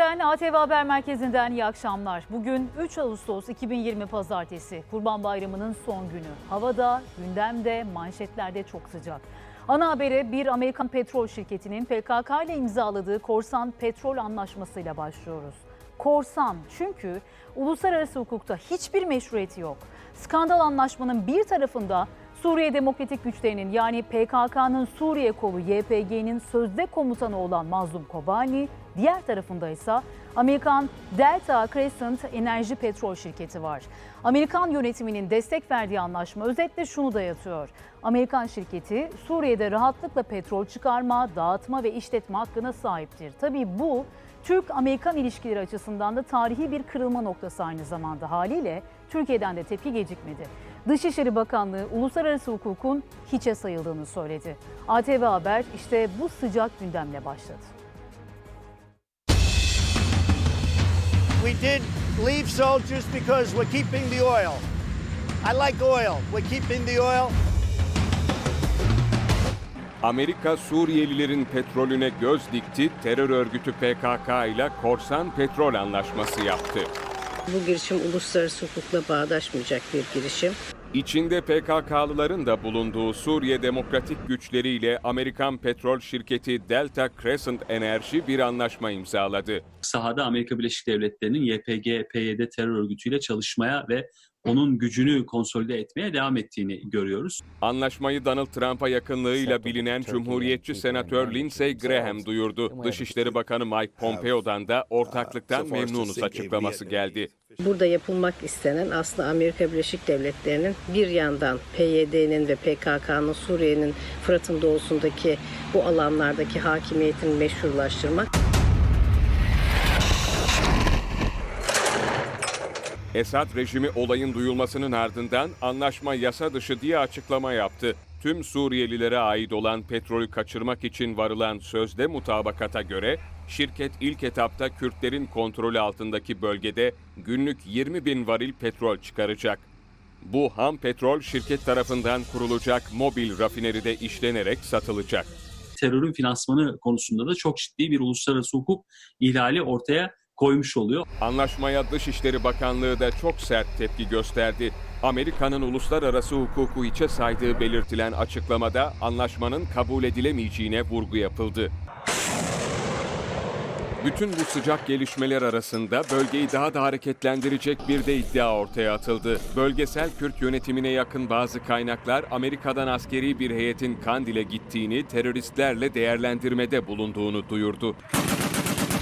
Türkiye'den ATV Haber Merkezi'nden iyi akşamlar. Bugün 3 Ağustos 2020 Pazartesi. Kurban Bayramı'nın son günü. Havada, gündemde, manşetlerde çok sıcak. Ana habere bir Amerikan petrol şirketinin PKK ile imzaladığı korsan petrol anlaşmasıyla başlıyoruz. Korsan çünkü uluslararası hukukta hiçbir meşruiyeti yok. Skandal anlaşmanın bir tarafında Suriye Demokratik Güçlerinin yani PKK'nın Suriye kolu YPG'nin sözde komutanı olan Mazlum Kobani, diğer tarafında ise Amerikan Delta Crescent Enerji Petrol Şirketi var. Amerikan yönetiminin destek verdiği anlaşma özetle şunu dayatıyor. Amerikan şirketi Suriye'de rahatlıkla petrol çıkarma, dağıtma ve işletme hakkına sahiptir. Tabii bu Türk-Amerikan ilişkileri açısından da tarihi bir kırılma noktası aynı zamanda haliyle Türkiye'den de tepki gecikmedi. Dışişleri Bakanlığı uluslararası hukukun hiçe sayıldığını söyledi. ATV Haber işte bu sıcak gündemle başladı. We did leave soldiers because we're keeping the oil. I like oil. We're keeping the oil. Amerika Suriyelilerin petrolüne göz dikti, terör örgütü PKK ile korsan petrol anlaşması yaptı. Bu girişim uluslararası hukukla bağdaşmayacak bir girişim. İçinde PKK'lıların da bulunduğu Suriye Demokratik Güçleri ile Amerikan petrol şirketi Delta Crescent Enerji bir anlaşma imzaladı. sahada Amerika Birleşik Devletleri'nin YPG, PYD terör örgütüyle çalışmaya ve onun gücünü konsolide etmeye devam ettiğini görüyoruz. Anlaşmayı Donald Trump'a yakınlığıyla bilinen Cumhuriyetçi Senatör Lindsey Graham duyurdu. Dışişleri Bakanı Mike Pompeo'dan da ortaklıktan memnunuz açıklaması geldi. Burada yapılmak istenen aslında Amerika Birleşik Devletleri'nin bir yandan PYD'nin ve PKK'nın Suriye'nin Fırat'ın doğusundaki bu alanlardaki hakimiyetini meşrulaştırmak. Esad rejimi olayın duyulmasının ardından anlaşma yasa dışı diye açıklama yaptı. Tüm Suriyelilere ait olan petrolü kaçırmak için varılan sözde mutabakata göre şirket ilk etapta Kürtlerin kontrolü altındaki bölgede günlük 20 bin varil petrol çıkaracak. Bu ham petrol şirket tarafından kurulacak mobil rafineride işlenerek satılacak. Terörün finansmanı konusunda da çok ciddi bir uluslararası hukuk ihlali ortaya koymuş oluyor. Anlaşmaya Dışişleri Bakanlığı da çok sert tepki gösterdi. Amerika'nın uluslararası hukuku içe saydığı belirtilen açıklamada anlaşmanın kabul edilemeyeceğine vurgu yapıldı. Bütün bu sıcak gelişmeler arasında bölgeyi daha da hareketlendirecek bir de iddia ortaya atıldı. Bölgesel Kürt yönetimine yakın bazı kaynaklar Amerika'dan askeri bir heyetin Kandil'e gittiğini, teröristlerle değerlendirmede bulunduğunu duyurdu.